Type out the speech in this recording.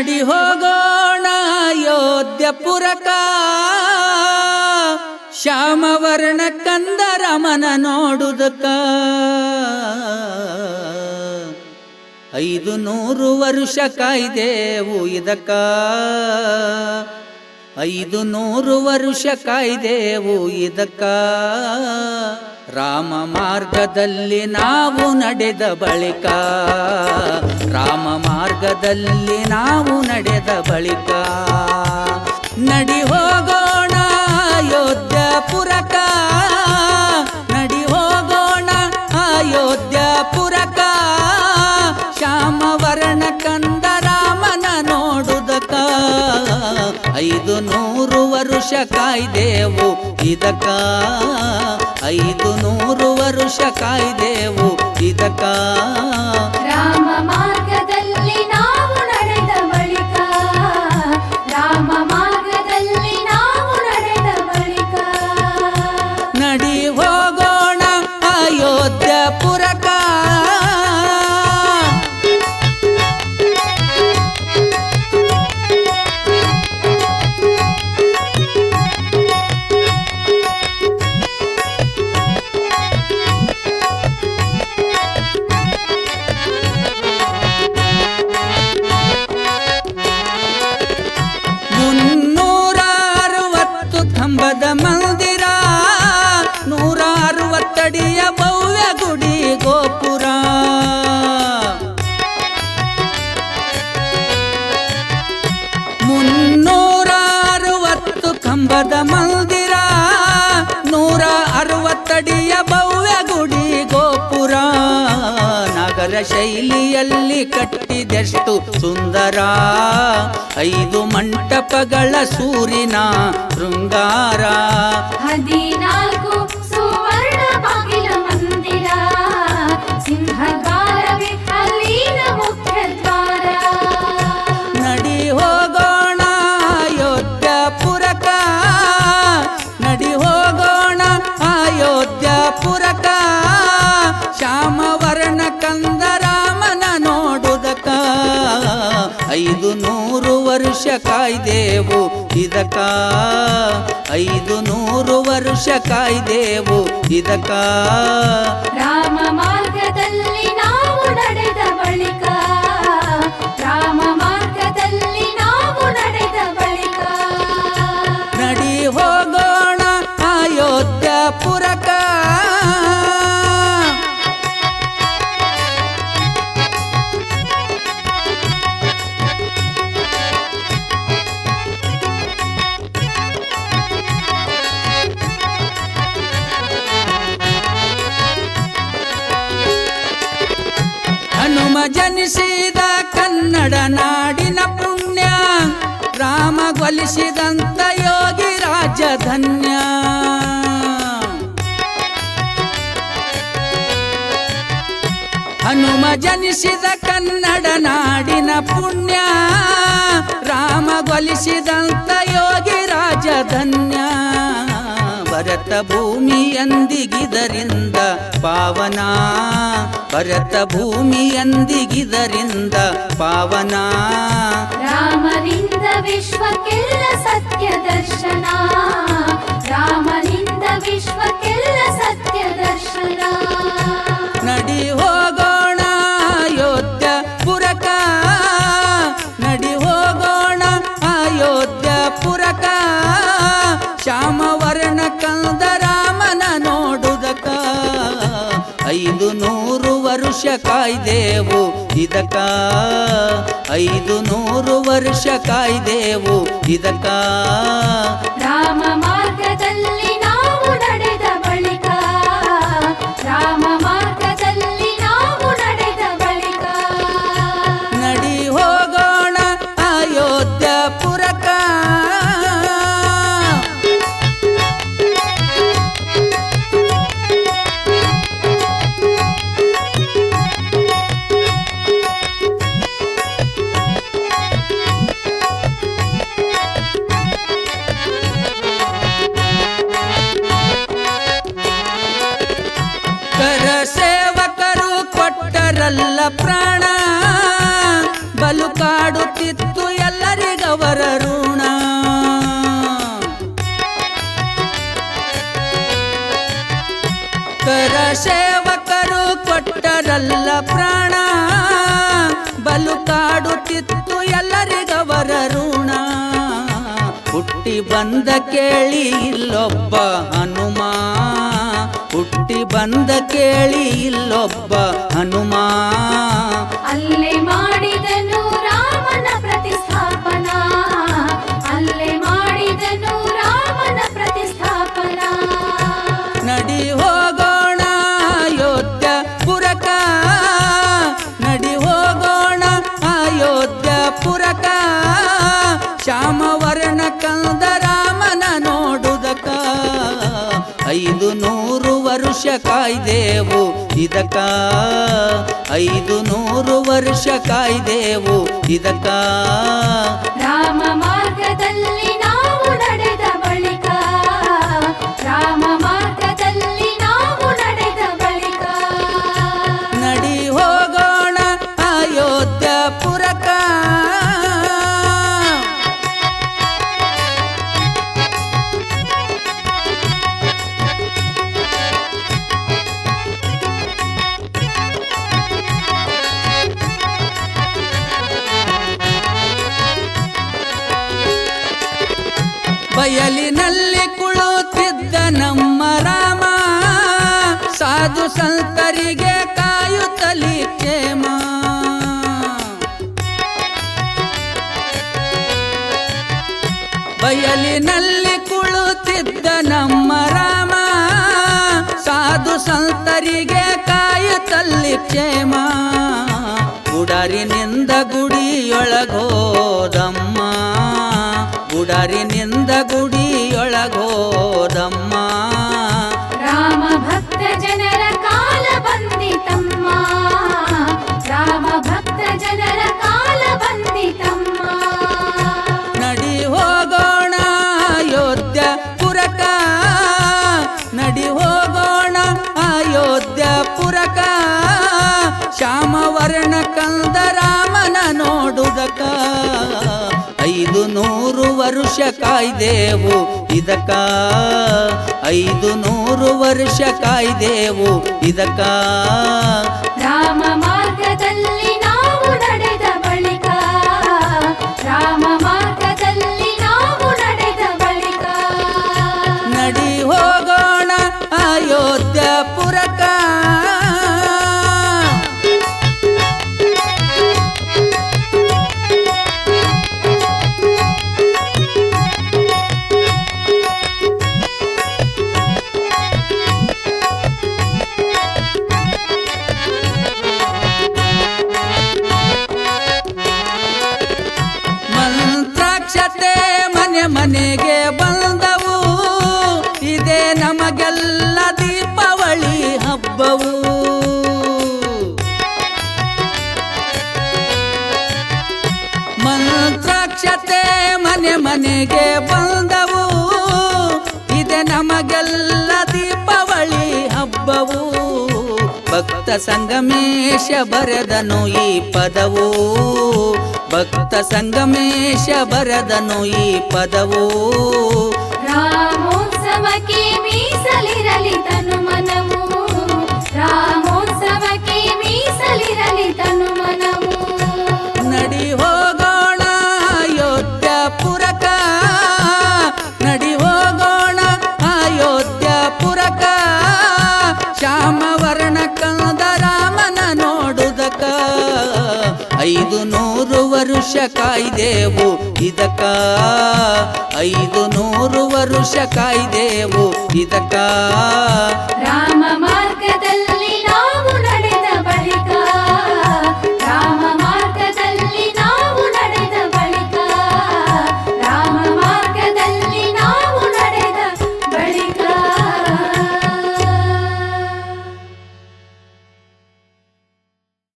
ನಡಿ ಹೋಗೋಣ, ಅಯೋಧ್ಯಪುರಕ. ಶ್ಯಾಮವರ್ಣ ಕಂದರಮನ ನೋಡುದಕ. ಐದು ನೂರು ವರುಷ ಕಾಯ್ದೆವು ಇದಕ್ಕ ಐದು ನೂರು ವರುಷ ಕಾಯ್ದೆವು ಇದಕ್ಕ ರಾಮ ಮಾರ್ಗದಲ್ಲಿ ನಾವು ನಡೆದ ಬಳಿಕ, ರಾಮ ಮಾರ್ಗದಲ್ಲಿ ನಾವು ನಡೆದ ಬಳಿಕ, ನಡಿ ಹೋಗೋಣ ಅಯೋಧ್ಯಪುರಕ, ನಡಿ ಹೋಗೋಣ ಅಯೋಧ್ಯಪುರಕ, ಶ್ಯಾಮವರ್ಣ ಕಂದ ರಾಮನ ನೋಡುದಕ, ಐದು ನೂರು ವರುಷ ಕಾಯ್ದೆವು. ಇದಕ ಐದು ನೂರು ವರುಷ ಕಾಯ್ದೆವು. ಇದಕ ರಾಮ ಮಾರ್ಗದಲ್ಲಿ ಶೈಲಿಯಲ್ಲಿ ಕಟ್ಟಿದೆಷ್ಟು ಸುಂದರ. ಐದು ಮಂಟಪಗಳ ಸೂರಿನ ಶೃಂಗಾರ. ಹದಿನಾಲ್ಕು ನೂರು ವರ್ಷ ಕಾಯ್ದೆವು. ಇದಕ ಐದು ನೂರು ವರ್ಷ ಕಾಯ್ದೆವು. ಇದಕ ರಾಮ ಜನಿಸಿದ ಕನ್ನಡ ನಾಡಿನ ಪುಣ್ಯ, ರಾಮ ಗೊಲಿಸಿದಂತ ಯೋಗಿ ರಾಜಧನ್ಯ. ಹನುಮ ಜನಿಸಿದ ಕನ್ನಡ ನಾಡಿನ ಪುಣ್ಯ, ರಾಮ ಗೊಲಿಸಿದಂತ ಯೋಗಿ ರಾಜಧನ್ಯ. ಭರತ ಭೂಮಿಯಂದಿಗಿದರಿಂದ ಪಾವನ. ಭರತ ಭೂಮಿಯಂದಿಗಿದರಿಂದ ಪಾವನ. ರಾಮನಿಂದ ವಿಶ್ವಕ್ಕೆಲ್ಲ ಸತ್ಯ ದರ್ಶನ. ವರುಷ ಕಾಯ್ದೆವು. ಇದಕ ಐದು ನೂರು ವರ್ಷ ಕಾಯ್ದೆವು. ಇದಕ ರಾಮ ಮಾರ್ಗದಲ್ಲಿ ಬಿಟ್ಟರಲ್ಲ ಪ್ರಾಣ. ಬಲು ಕಾಡುತ್ತಿತ್ತು ಎಲ್ಲರಿಗವರ ಋಣ. ಹುಟ್ಟಿ ಬಂದ ಕೇಳಿ ಇಲ್ಲೊಬ್ಬ ಹನುಮ. ಹುಟ್ಟಿ ಬಂದ ಕೇಳಿ ಇಲ್ಲೊಬ್ಬ ಹನುಮ. ಅಲ್ಲಿ ಮಾಡಿದನು ರಾಮನ ಪ್ರತಿಸ್ಥಾಪನಾ. ಕಾಯ್ದೆವು. ಇದಕ ಐದು ನೂರು ವರ್ಷ ಕಾಯ್ದೆವು. ಇದಕ ರಾಮ ಮಾರ್ಗದಲ್ಲಿ ಸಾಧು ಸಂತರಿಗೆ ಕಾಯುತ್ತಲಿಕ್ಕೆ ಮಾ ಬಯಲಿನಲ್ಲಿ ಕುಳುತ್ತಿದ್ದ ನಮ್ಮ ರಾಮ ಸಾಧು ಸಂತರಿಗೆ ಕಾಯುತ್ತಲ್ಲಿ ಕಂದ ರಾಮನ ನೋಡುದಕ ಐದು ನೂರು ವರುಷ ಕಾಯ್ದೆವು ಇದಕ ಐದು ನೂರು ವರ್ಷ ಕಾಯ್ದೆವು ಇದಕ ರಾಮ ಮಾರ್ಗದಲ್ಲಿ ನಾವು ನಡೆದ ಬಳಿಕ. ರಾಮ ಮಾರ್ಗದಲ್ಲಿ ನಾವು ನಡೆದ ಬಳಿಕ. ನಡಿ ಹೋಗೋಣ ಅಯೋಧ್ಯ ಪುರಕ. ಮನೆಗೆ ಬಂದವು. ಇದೇ ನಮಗೆಲ್ಲ ದೀಪಾವಳಿ ಹಬ್ಬವು. ಮಂತ್ರಾಕ್ಷತೆ ಮನೆ ಮನೆಗೆ ಬಂದವು. ಇದೆ ನಮಗೆಲ್ಲ ದೀಪಾವಳಿ ಹಬ್ಬವು. ಭಕ್ತ ಸಂಗಮೇಶ ಬರೆದನು ಈ ಪದವು. ಭಕ್ತ ಸಂಗಮೇಶ ಬರೆದನು ಈ ಪದವು ರಾಮೋತ್ಸವಕ್ಕೆ ಮೀಸಲಿರಲಿ ತನು ಮನವು ರಾಮೋತ್ಸವಕ್ಕೆ ಮೀಸಲಿರಲಿ ತನು ವರುಷ ಕಾಯ್ದೆವು. ಇದಕ ಐದು ನೂರು ವರುಷ ಕಾಯ್ದೆವು. ಇದಕ ರಾಮ